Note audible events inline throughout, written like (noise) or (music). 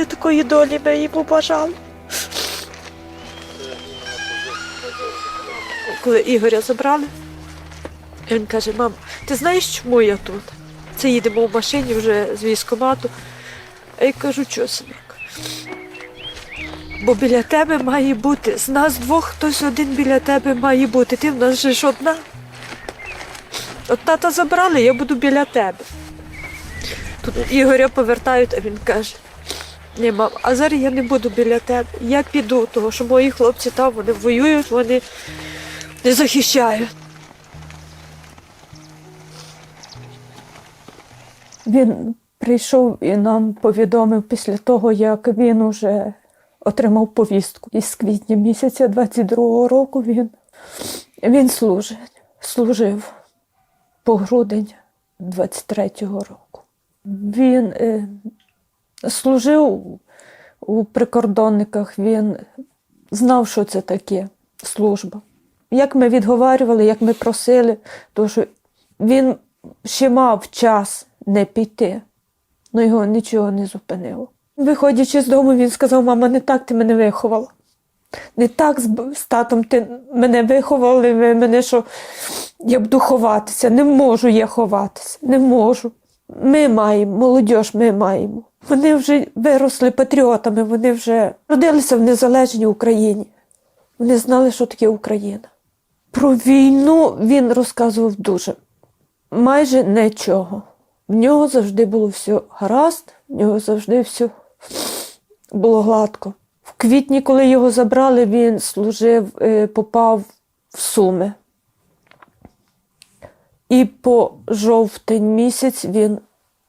Не такої долі ми йому бажали. Коли Ігоря забрали, він каже: мам, ти знаєш, чому я тут? Це їдемо в машині вже з військкомату. А я кажу, що синок? Бо біля тебе має бути. З нас двох хтось один біля тебе має бути. Ти в нас же ж одна. От тата забрали, я буду біля тебе. Тут Ігоря повертають, а він каже: ні, мам, а зараз я не буду біля тебе. Я піду, тому що мої хлопці там вони воюють, вони не захищають. Він прийшов і нам повідомив після того, як він уже отримав повістку. Із квітня місяця 22-го року він, він служить, служив по грудень 23-го року. Він е, служив у прикордонниках, він знав, що це таке служба. Як ми відговарювали, як ми просили, то що він ще мав час не піти, але його нічого не зупинило. Виходячи з дому, він сказав: мама, не так ти мене виховала. Не так з, татом ти мене виховали, ви мене що я буду ховатися. Не можу я ховатися, не можу. Ми маємо, молодь, ми маємо. Вони вже виросли патріотами, вони вже родилися в незалежній Україні. Вони знали, що таке Україна. Про війну він розказував дуже майже нічого. В нього завжди було все гаразд, в нього завжди все було гладко. В квітні, коли його забрали, він служив, е, попав в Суми. І по жовтень місяць він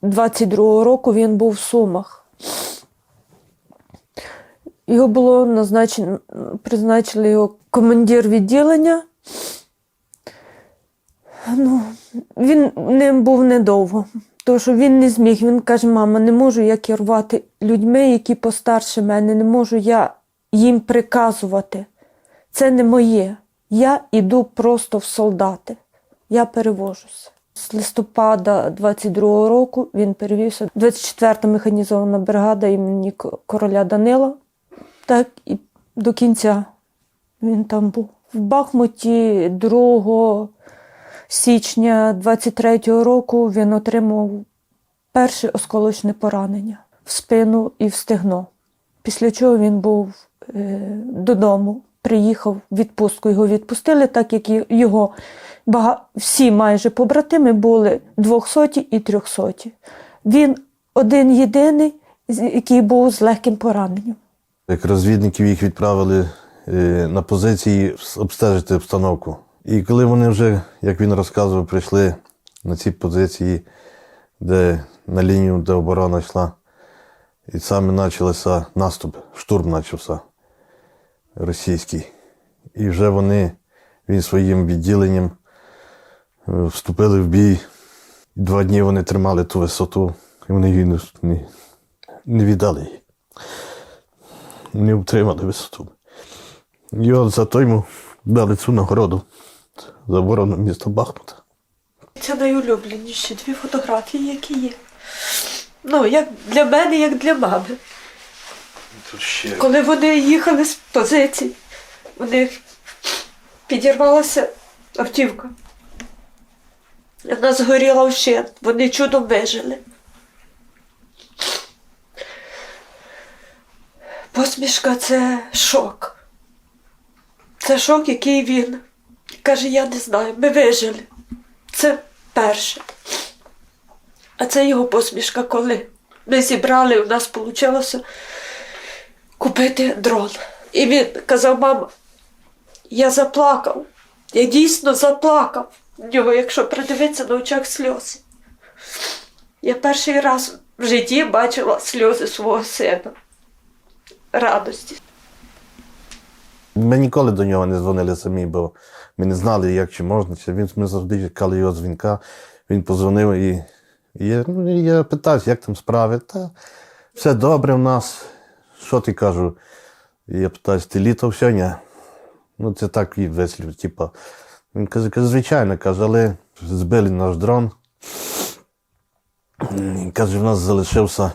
22-го року він був в Сумах. Його було назначено, призначили його командир відділення. Ну, він ним був недовго, тому що він не зміг. Він каже: мама, не можу я керувати людьми, які постарше мене, не можу я їм приказувати. Це не моє. Я іду просто в солдати. Я перевожуся. З листопада 22-го року він перевівся 24-та механізована бригада імені короля Данила. Так і до кінця він там був. В Бахмуті 2 січня 23-го року він отримав перше осколочне поранення в спину і в стегно. Після чого він був е, додому, приїхав в відпустку. Його відпустили, так як його бага... всі майже побратими були 200 і 300. Він один єдиний, який був з легким пораненням. Як розвідників їх відправили е, на позиції обстежити обстановку. І коли вони вже, як він розказував, прийшли на ці позиції, де на лінію, де оборона йшла, і саме почався наступ, штурм почався російський. І вже вони, він своїм відділенням е, вступили в бій. Два дні вони тримали ту висоту, і вони її не, не, віддали не утримали висоту. І от за то йому дали цю нагороду за оборону міста Бахмута. Це найулюбленіші дві фотографії, які є. Ну, як для мене, як для мами. Тут ще Коли вони їхали з позицій, у них підірвалася автівка. Вона згоріла вщент, вони чудом вижили. Посмішка це шок. Це шок, який він каже, я не знаю, ми вижили. Це перше. А це його посмішка, коли ми зібрали, у нас вийшло купити дрон. І він казав, мама, я заплакав. Я дійсно заплакав. В нього, якщо придивитися на очах сльози. Я перший раз в житті бачила сльози свого сина. Радості. Ми ніколи до нього не дзвонили самі, бо ми не знали, як чи можна. Він, ми завжди чекали його дзвінка. Він позвонив і, і я, ну, я питався, як там справи. Та все добре в нас. Що ти кажу? Я питаюся, ти літо все? Ні. Ну, це так і вислів, типа. Він каже, каже, звичайно, каже, але збили наш дрон. Каже, в нас залишився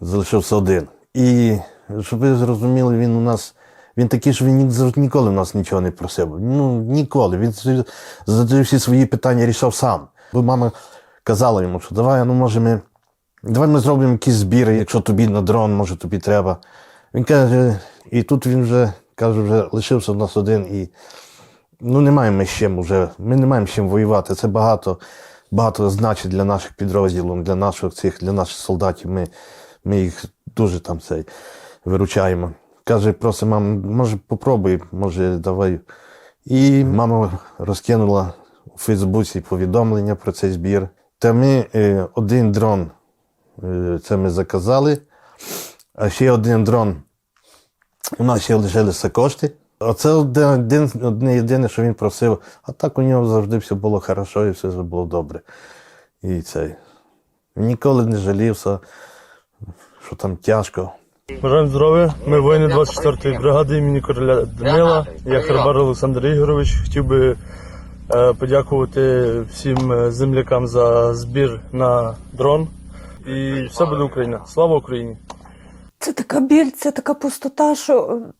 залишився один. І щоб ви зрозуміли, він у нас. Він такий, що він ні- ніколи в нас нічого не просив. Ну, ніколи. Він всі свої питання рішав сам. Бо мама казала йому, що давай, ну може ми. Давай ми зробимо якісь збіри, якщо тобі на дрон, може тобі треба. Він каже, і тут він вже каже, вже лишився в нас один і ну не маємо з чим вже. Ми не маємо з чим воювати. Це багато, багато значить для наших підрозділів, для наших цих, для наших солдатів. Ми, ми їх дуже там цей виручаємо. Каже, просить, мам, може попробуй, може давай. І мама розкинула у Фейсбуці повідомлення про цей збір. Та ми е, один дрон це ми заказали, а ще один дрон. У нас ще лишилися кошти. Оце один, одне єдине, що він просив, а так у нього завжди все було хорошо і все було добре. І цей. Ніколи не жалівся, що там тяжко. Бажаємо здоров'я. Ми воїни 24-ї бригади імені короля Данила. Я Харбар Олександр Ігорович. Хотів би е, подякувати всім е, землякам за збір на дрон. І все буде Україна. Слава Україні! Це така біль, це така пустота, що ем,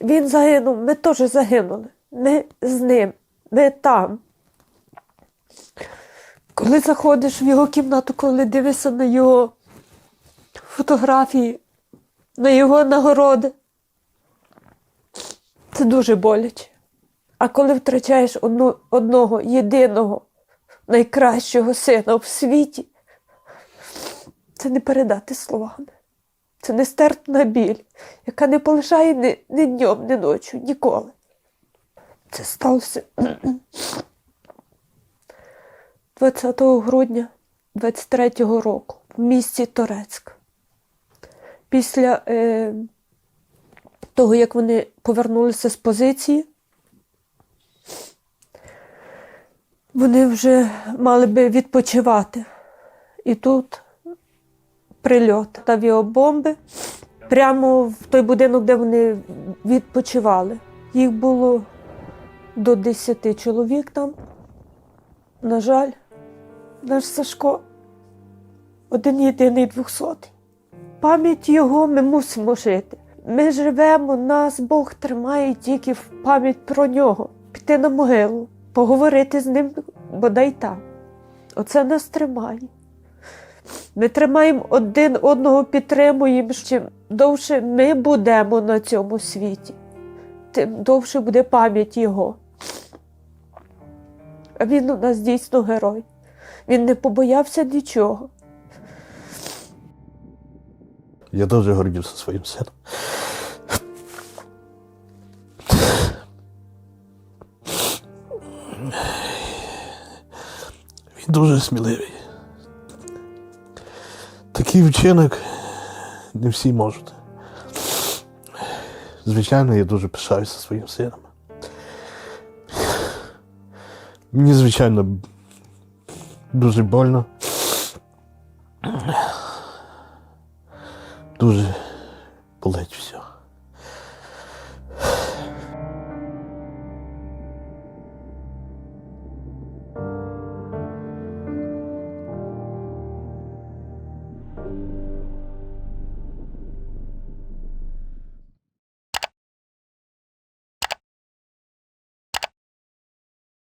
він загинув, ми теж загинули. Ми з ним, ми там. Коли заходиш в його кімнату, коли дивишся на його фотографії, на його нагороди, це дуже боляче. А коли втрачаєш одну, одного єдиного найкращого сина в світі, це не передати словами. Це нестерпна біль, яка не полишає ні, ні днем, ні ночі, ніколи. Це сталося (clears throat) 20 грудня 23-го року в місті Торецьк. Після е, того, як вони повернулися з позиції, вони вже мали би відпочивати. І тут прильот авіабомби прямо в той будинок, де вони відпочивали. Їх було до 10 чоловік там. На жаль, наш Сашко один єдиний двохсотий. Пам'ять його ми мусимо жити. Ми живемо, нас Бог тримає тільки в пам'ять про нього. Піти на могилу, поговорити з ним бодай там. Оце нас тримає. Ми тримаємо один одного, підтримуємо. Чим довше ми будемо на цьому світі, тим довше буде пам'ять його. А він у нас дійсно герой. Він не побоявся нічого. Я дуже гордився своїм сином. Він дуже сміливий. Такий вчинок не всі можуть. Звичайно, я дуже пишаюся своїм сином. Мені, звичайно, дуже больно.